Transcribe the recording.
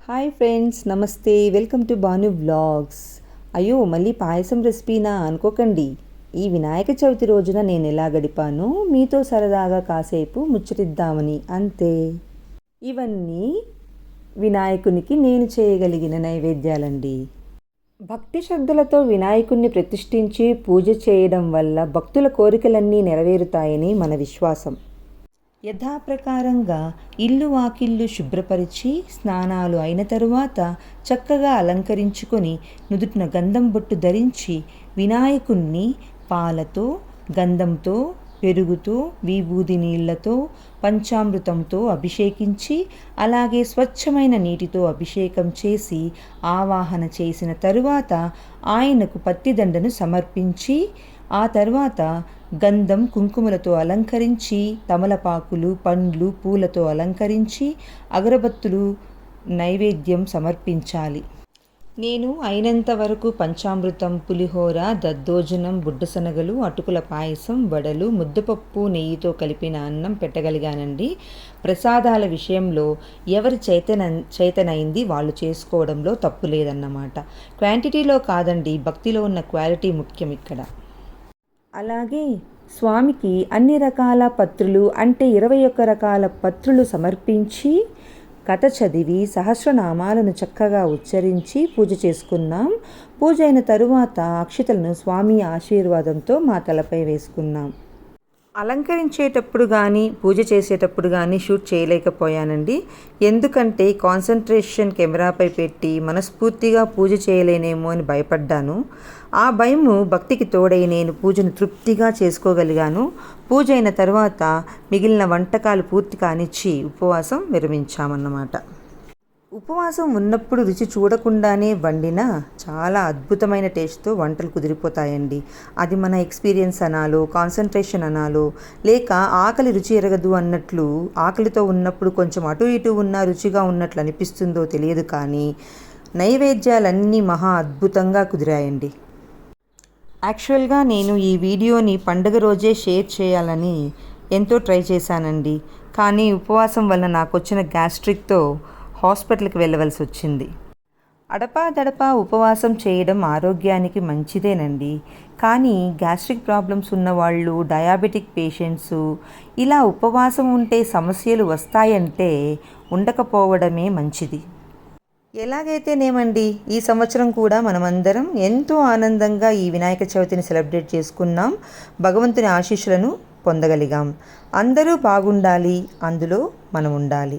Hi friends నమస్తే. Welcome to Banu vlogs అయ్యో మళ్ళీ పాయసం రెసిపీనా? అనుకోకండి. ఈ వినాయక చవితి రోజున నేను ఎలా గడిపానో మీతో సరదాగా కాసేపు ముచ్చటిద్దామని. అంతే. ఇవన్నీ వినాయకునికి నేను చేయగలిగిన నైవేద్యాలండి. భక్తి శ్రద్ధలతో వినాయకుణ్ణి ప్రతిష్ఠించి పూజ చేయడం వల్ల భక్తుల కోరికలన్నీ నెరవేరుతాయని మన విశ్వాసం. యథాప్రకారంగా ఇల్లు వాకిల్లు శుభ్రపరిచి స్నానాలు అయిన తరువాత చక్కగా అలంకరించుకొని నుదుటిన గంధం బొట్టు ధరించి వినాయకుణ్ణి పాలతో గంధంతో పెరుగుతో విభూది నీళ్ళతో పంచామృతంతో అభిషేకించి అలాగే స్వచ్ఛమైన నీటితో అభిషేకం చేసి ఆవాహన చేసిన తరువాత ఆయనకు పత్తిదండను సమర్పించి ఆ తర్వాత గంధం కుంకుమలతో అలంకరించి తమలపాకులు పండ్లు పూలతో అలంకరించి అగరబత్తులు నైవేద్యం సమర్పించాలి. నేను అయినంత వరకు పంచామృతం పులిహోర దద్దోజనం బుడ్డశనగలు అటుకుల పాయసం వడలు ముద్దపప్పు నెయ్యితో కలిపిన అన్నం పెట్టగలిగానండి. ప్రసాదాల విషయంలో ఎవరి చైతన చైతనైంది వాళ్ళు చేసుకోవడంలో తప్పు లేదన్నమాట. క్వాంటిటీలో కాదండి భక్తిలో ఉన్న క్వాలిటీ ముఖ్యం ఇక్కడ. అలాగే స్వామికి అన్ని రకాల పత్రులు అంటే ఇరవై ఒక్క రకాల పత్రులు సమర్పించి కథ చదివి సహస్రనామాలను చక్కగా ఉచ్చరించి పూజ చేసుకున్నాం. పూజ అయిన తరువాత అక్షితలను స్వామి ఆశీర్వాదంతో మా తలపై వేసుకున్నాం. అలంకరించేటప్పుడు కానీ పూజ చేసేటప్పుడు కానీ షూట్ చేయలేకపోయానండి. ఎందుకంటే కాన్సన్ట్రేషన్ కెమెరాపై పెట్టి మనస్ఫూర్తిగా పూజ చేయలేనేమో అని భయపడ్డాను. ఆ భయము భక్తికి తోడై నేను పూజను తృప్తిగా చేసుకోగలిగాను. పూజ అయిన తర్వాత మిగిలిన వంటకాలు పూర్తి కానిచ్చి ఉపవాసం విరమించామన్నమాట. ఉపవాసం ఉన్నప్పుడు రుచి చూడకుండానే వండిన చాలా అద్భుతమైన టేస్ట్తో వంటలు కుదిరిపోతాయండి. అది మన ఎక్స్పీరియన్స్ అనాలో కాన్సన్ట్రేషన్ అనాలో లేక ఆకలి రుచి ఎరగదు అన్నట్లు ఆకలితో ఉన్నప్పుడు కొంచెం అటు ఇటు ఉన్న రుచిగా ఉన్నట్లు అనిపిస్తుందో తెలియదు కానీ నైవేద్యాలన్నీ మహా అద్భుతంగా కుదిరాయండి. యాక్చువల్గా నేను ఈ వీడియోని పండుగ రోజే షేర్ చేయాలని ఎంతో ట్రై చేశానండి. కానీ ఉపవాసం వల్ల నాకు వచ్చిన గ్యాస్ట్రిక్తో హాస్పిటల్కి వెళ్ళవలసి వచ్చింది. అడపా దడపా ఉపవాసం చేయడం ఆరోగ్యానికి మంచిదేనండి. కానీ గ్యాస్ట్రిక్ ప్రాబ్లమ్స్ ఉన్నవాళ్ళు డయాబెటిక్ పేషెంట్స్ ఇలా ఉపవాసం ఉంటే సమస్యలు వస్తాయంటే ఉండకపోవడమే మంచిది. ఎలాగైతేనేమండి? ఈ సంవత్సరం కూడా మనమందరం ఎంతో ఆనందంగా ఈ వినాయక చవితిని సెలబ్రేట్ చేసుకున్నాం. భగవంతుని ఆశీస్సులను పొందగలిగాం. అందరూ బాగుండాలి అందులో మనం ఉండాలి